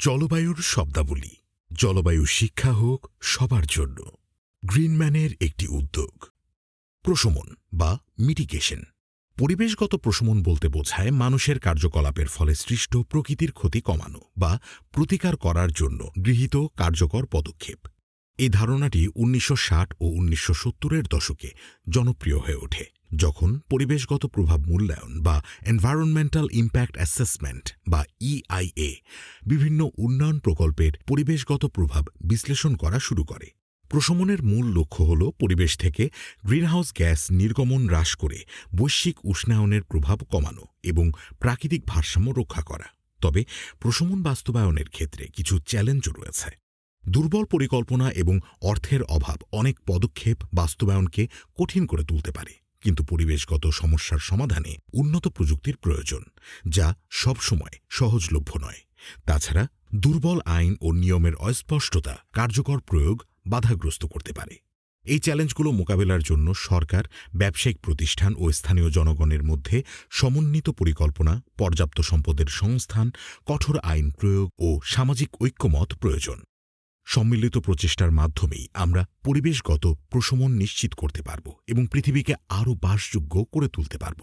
জলবায়ুর শব্দাবলী। জলবায়ু শিক্ষা হোক সবার জন্য। গ্রিনম্যানের একটি উদ্যোগ। প্রশমন বা মিটিগেশন। পরিবেশগত প্রশমন বলতে বোঝায় মানুষের কার্যকলাপের ফলে সৃষ্ট প্রকৃতির ক্ষতি কমানো বা প্রতিকার করার জন্য গৃহীত কার্যকর পদক্ষেপ। এই ধারণাটি উনিশশো ষাট ও উনিশশো সত্তরের দশকে জনপ্রিয় হয়ে ওঠে। যখন পরিবেশগত প্রভাব মূল্যায়ন বা এনভায়রনমেন্টাল ইম্প্যাক্ট অ্যাসেসমেন্ট বা ইআইএ বিভিন্ন উন্নয়ন প্রকল্পের পরিবেশগত প্রভাব বিশ্লেষণ করা শুরু করে। প্রশমনের মূল লক্ষ্য হল পরিবেশ থেকে গ্রিনহাউস গ্যাস নির্গমন হ্রাস করে বৈশ্বিক উষ্ণায়নের প্রভাব কমানো এবং প্রাকৃতিক ভারসাম্য রক্ষা করা। তবে প্রশমন বাস্তবায়নের ক্ষেত্রে কিছু চ্যালেঞ্জও রয়েছে। দুর্বল পরিকল্পনা এবং অর্থের অভাব অনেক পদক্ষেপ বাস্তবায়নকে কঠিন করে তুলতে পারে। কিন্তু পরিবেশগত সমস্যার সমাধানে উন্নত প্রযুক্তির প্রয়োজন, যা সবসময় সহজলভ্য নয়। তাছাড়া, দুর্বল আইন ও নিয়মের অস্পষ্টতা কার্যকর প্রয়োগ বাধাগ্রস্ত করতে পারে। এই চ্যালেঞ্জগুলো মোকাবেলার জন্য সরকার, ব্যবসায়িক প্রতিষ্ঠান ও স্থানীয় জনগণের মধ্যে সমন্বিত পরিকল্পনা, পর্যাপ্ত সম্পদের সংস্থান, কঠোর আইন প্রয়োগ ও সামাজিক ঐক্যমত প্রয়োজন। সম্মিলিত প্রচেষ্টার মাধ্যমেই আমরা পরিবেশগত প্রশমন নিশ্চিত করতে পারব এবং পৃথিবীকে আরও বাসযোগ্য করে তুলতে পারব।